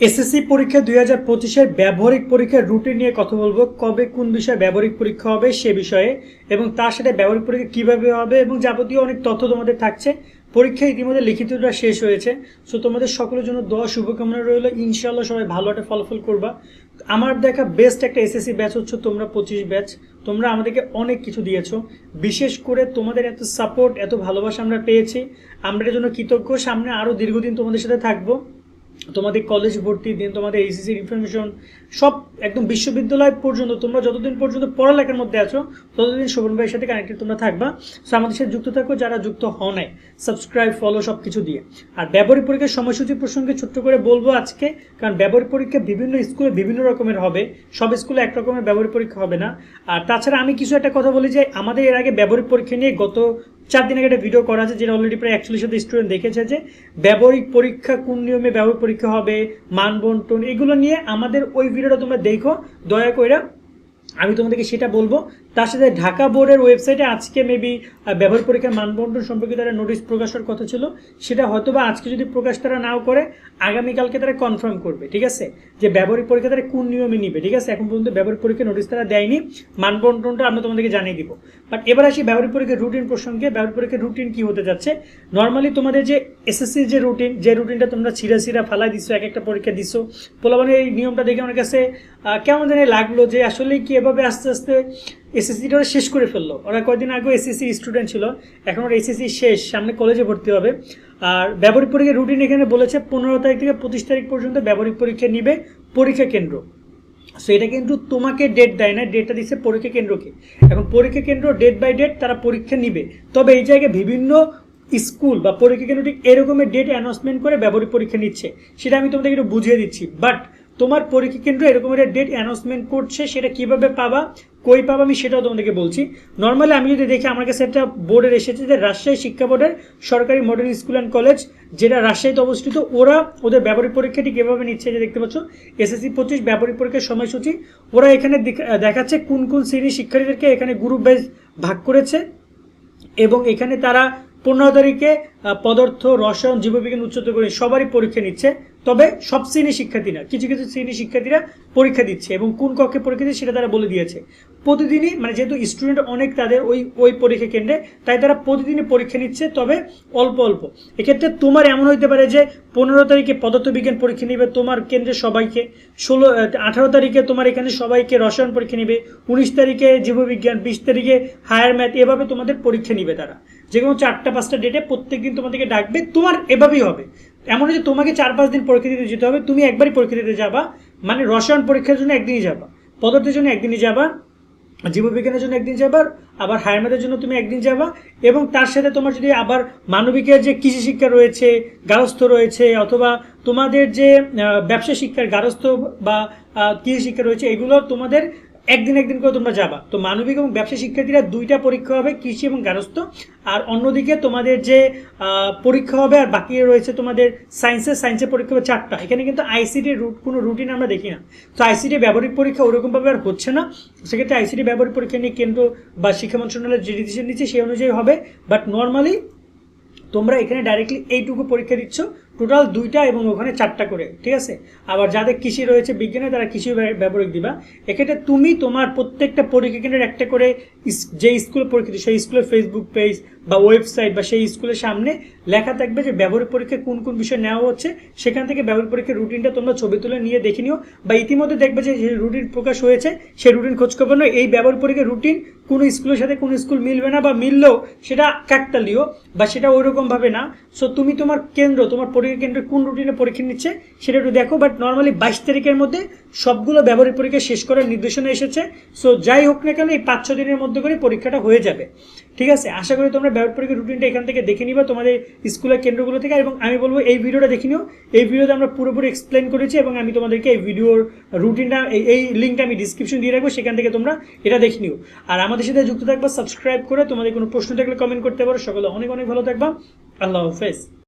SSC পরীক্ষা দুই হাজার পঁচিশের ব্যবহারিক পরীক্ষার রুটিন নিয়ে কথা বলব। কবে কোন বিষয়ে ব্যবহারিক পরীক্ষা হবে সে বিষয়ে এবং তার সাথে ব্যবহারিক পরীক্ষা কীভাবে হবে এবং যাবতীয় অনেক তথ্য তোমাদের থাকছে। পরীক্ষা ইতিমধ্যে লিখিতটা শেষ হয়েছে। সো তোমাদের সকলের জন্য দোয়া, শুভকামনা রইল। ইনশাল্লাহ সবাই ভালো একটা ফলাফল করবা। আমার দেখা বেস্ট একটা এসএসসি ব্যাচ হচ্ছে তোমরা পঁচিশ ব্যাচ তোমরা আমাদেরকে অনেক কিছু দিয়েছ। বিশেষ করে তোমাদের এত সাপোর্ট এত ভালোবাসা আমরা পেয়েছি। আমরা এর জন্য কৃতজ্ঞ। সামনে আরও দীর্ঘদিন তোমাদের সাথে থাকব। তোমাদের কলেজ ভর্তি দিন তোমাদের এইচএসসি ইনফরমেশন সব একদম বিশ্ববিদ্যালয় পর্যন্ত, তোমরা যতদিন পর্যন্ত পড়ালেখার মধ্যে আছো, ততদিন শোভন ভাইয়ের সাথে কানেক্টেড তোমরা থাকবা। সো আমাদের সাথে যুক্ত থাকো, যারা যুক্ত হও নাই। সাবস্ক্রাইব ফলো সব কিছু দিয়ে। আর ব্যবহারিক পরীক্ষার সময়সূচি প্রসঙ্গে ছোট্ট করে বলব আজকে, কারণ ব্যবহারিক পরীক্ষা বিভিন্ন স্কুলে বিভিন্ন রকমের হবে। সব স্কুলে এক রকমের ব্যবহারিক পরীক্ষা হবে না। আর তাছাড়া আমি কিছু একটা কথা বলি যে আমাদের এর আগে ব্যবহারিক পরীক্ষা নিয়ে গত চার দিন আগে একটা ভিডিও করা আছে যেটা অলরেডি প্রায় একচল্লিশ হাজার স্টুডেন্ট দেখেছে যে ব্যবহারিক পরীক্ষা কোন নিয়মে ব্যবহারিক পরীক্ষা হবে, মান বন্টন, এগুলো নিয়ে আমাদের ওই ভিডিওটা তোমরা দেখো। দয়া করে আমি তোমাদেরকে সেটা বলব তার সাথে ঢাকা বোর্ডের ওয়েবসাইটে আজকে মেবি ব্যবহার পরীক্ষার মানবন্টন সম্পর্কে তারা নোটিশ প্রকাশের কথা ছিল। সেটা হয়তো বা আজকে যদি প্রকাশ তারা নাও করে, আগামীকালকে তারা কনফার্ম করবে, ঠিক আছে? যে ব্যবহারিক পরীক্ষা তারা কোন নিয়মে নিবে, ঠিক আছে? এখন পর্যন্ত ব্যবহারিক পরীক্ষা নোটিশ তারা দেয়নি। মানবন্টনটা আমরা তোমাদেরকে জানিয়ে দিব। বাট এবার আসি ব্যবহারিক পরীক্ষার রুটিন প্রসঙ্গে। ব্যবহারিক পরীক্ষার রুটিন কি হতে যাচ্ছে? নর্মালি তোমাদের যে এসএসসির যে রুটিন যে রুটিনটা তোমরা ছিঁড়া ছিঁড়া ফালাই দিছো, এক একটা পরীক্ষা দিছো পোলাবানের এই নিয়মটা দেখে আমার কাছে কেমন জানি লাগল যে আসলে কি এভাবে আস্তে আস্তে এসএসসিটা শেষ করে ফেলল। ওরা কয়েকদিন আগে এসএসসি স্টুডেন্ট ছিল। এখন ওরা এসএসসি শেষ, সামনে কলেজে ভর্তি হবে। আর ব্যবহারিক পরীক্ষার রুটিন এখানে বলেছে, পনেরো তারিখ থেকে পঁচিশ তারিখ পর্যন্ত ব্যবহারিক পরীক্ষা নিবে পরীক্ষা কেন্দ্র। সো এটা কিন্তু তোমাকে ডেট দেয় না ডেটটা দিচ্ছে পরীক্ষা কেন্দ্রকে এখন পরীক্ষা কেন্দ্র ডেট বাই ডেট তারা পরীক্ষা নিবে। তবে এই জায়গায় বিভিন্ন স্কুল বা পরীক্ষা কেন্দ্র ঠিক এরকমের ডেট অ্যানাউন্সমেন্ট করে ব্যবহারিক পরীক্ষা নিচ্ছে। সেটা আমি তোমাদেরকে একটু বুঝিয়ে দিচ্ছি। বাট তোমার পরীক্ষা কেন্দ্র এরকম একটা ডেট অ্যানাউন্সমেন্ট করছে, সেটা কীভাবে পাবা, কই পাবা, আমি সেটাও তোমাদেরকে বলছি। নর্মালি আমি যদি দেখি, আমার কাছে একটা বোর্ডের এসেছে যে রাজশাহী শিক্ষা বোর্ডের সরকারি মডার্ন স্কুল অ্যান্ড কলেজ যেটা রাজশাহীতে অবস্থিত, ওরা ওদের ব্যবহারিক পরীক্ষাটি কীভাবে নিচ্ছে যে দেখতে পাচ্ছ এসএসসি পঁচিশ ব্যবহারিক পরীক্ষার সময়সূচি। ওরা এখানে দেখ- দেখাচ্ছে কোন কোন শ্রেণির শিক্ষার্থীদেরকে এখানে গ্রুপ ওয়াইজ ভাগ করেছে এবং এখানে তারা পনেরো তারিখে পদার্থ, রসায়ন, জীববিজ্ঞান উচ্চতর করে সবারই পরীক্ষা নিচ্ছে। তবে সব শ্রেণির শিক্ষার্থীরা, কিছু কিছু শ্রেণির শিক্ষার্থীরা পরীক্ষা দিচ্ছে এবং কোন কক্ষে পরীক্ষা দিচ্ছে সেটা তারা বলে দিয়েছে। প্রতিদিনই মানে যেহেতু স্টুডেন্ট অনেক তাদের ওই ওই পরীক্ষা কেন্দ্রে, তাই তারা প্রতিদিনই পরীক্ষা নিচ্ছে, তবে অল্প অল্প। এক্ষেত্রে তোমার এমন হইতে পারে যে পনেরো তারিখে পদার্থবিজ্ঞান পরীক্ষা নিবে তোমার কেন্দ্রে সবাইকে, ষোলো আঠারো তারিখে তোমার এখানে সবাইকে রসায়ন পরীক্ষা নিবে, উনিশ তারিখে জীববিজ্ঞান, বিশ তারিখে হায়ার ম্যাথ এভাবে তোমাদের পরীক্ষা নিবে তারা। যে কোনো চারটা, পাঁচটা ডেটে প্রত্যেক দিন তোমাদেরকে ডাকবে, তোমার এভাবেই হবে। এমন যে তোমাকে চার পাঁচ দিন পরীক্ষা দিতে যেতে হবে, তুমি একবারই পরীক্ষা দিতে যাবা মানে রসায়ন পরীক্ষার জন্য একদিনই যাবা, পদার্থের জন্য একদিনই যাবা, জীববিজ্ঞানের জন্য একদিন যাবার আবার হায়ার ম্যাথের জন্য তুমি একদিন যাবা, এবং তার সাথে তোমার যদি আবার মানবিকের যে কৃষি শিক্ষা রয়েছে, গারস্থ রয়েছে, অথবা তোমাদের যে ব্যবসা শিক্ষার গারস্থ বা কৃষি শিক্ষা রয়েছে, এগুলো তোমাদের একদিন একদিন করে তোমরা যাবা। তো মানবিক এবং ব্যবসা শিক্ষার্থীরা দুইটা পরীক্ষা হবে, কৃষি এবং গারস্থ। আর অন্যদিকে তোমাদের যে পরীক্ষা হবে আর বাকি রয়েছে তোমাদের সায়েন্সের সায়েন্সের পরীক্ষা হবে চারটা। এখানে কিন্তু আইসিটির রুট কোনো রুটিন আমরা দেখি না। তো আইসিটি ব্যবহারিক পরীক্ষা ওরকমভাবে আর হচ্ছে না। সেক্ষেত্রে আইসিটি ব্যবহারিক পরীক্ষা নিয়ে কেন্দ্র বা শিক্ষা মন্ত্রণালয়ের যে ডিসিশন নিচ্ছে সেই অনুযায়ী হবে। বাট নর্মালি তোমরা এখানে ডাইরেক্টলি এইটুকু পরীক্ষা দিচ্ছ। টোটাল দুইটা এবং ওখানে চারটা করে, ঠিক আছে? আবার যাদের কৃষি রয়েছে বিজ্ঞানে, তারা কৃষি ব্যবহারিক দিবা। এক্ষেত্রে তুমি তোমার প্রত্যেকটা পরীক্ষা কেন্দ্রের একটা করে যে স্কুলে পরীক্ষা সেই স্কুলের ফেসবুক পেজ বা ওয়েবসাইট বা সেই স্কুলের সামনে লেখা থাকবে যে ব্যবহারিক পরীক্ষা কোন কোন বিষয় নেওয়া হচ্ছে। সেখান থেকে ব্যবহারিক পরীক্ষার রুটিনটা তোমরা ছবি তুলে নিয়ে দেখে নিও। বা ইতিমধ্যে দেখবে যে রুটিন প্রকাশ হয়েছে, সেই রুটিন খোঁজ খবর নয় এই ব্যবহারিক পরীক্ষার রুটিন কোনো স্কুলের সাথে কোনো স্কুল মিলবে না বা মিললেও সেটা কাকতালীয় বা সেটা ওই রকমভাবে না। সো তুমি তোমার কেন্দ্র, তোমার পরীক্ষা কেন্দ্রে কোন রুটিনে পরীক্ষা নিচ্ছে সেটা একটু দেখো। বাট নর্মালি বাইশ তারিখের মধ্যে সবগুলো ব্যবহারিক পরীক্ষা শেষ করার নির্দেশনা এসেছে। সো যাই হোক না কেন এই পাঁচ, ছ দিনের মধ্যে করে পরীক্ষাটা হয়ে যাবে। ঠিক আছে? আশা করি তোমরা ব্যবহারিক পরীক্ষার রুটিনটা এখান থেকে দেখে নিবা তোমাদের স্কুলের কেন্দ্রগুলো থেকে। এবং আমি বলব, এই ভিডিওটা দেখে নিও। এই ভিডিওতে আমরা পুরোপুরি এক্সপ্লেন করেছি এবং আমি তোমাদেরকে এই ভিডিওর রুটিনটা এই লিঙ্কটা আমি ডিসক্রিপশন দিয়ে রাখব। সেখান থেকে তোমরা এটা দেখে নিও। আর আমাদের সাথে যুক্ত থাকবা সাবস্ক্রাইব করে। তোমাদের কোনো প্রশ্ন থাকলে কমেন্ট করতে পারো। সকলে অনেক অনেক ভালো থাকবা। আল্লাহ হাফেজ।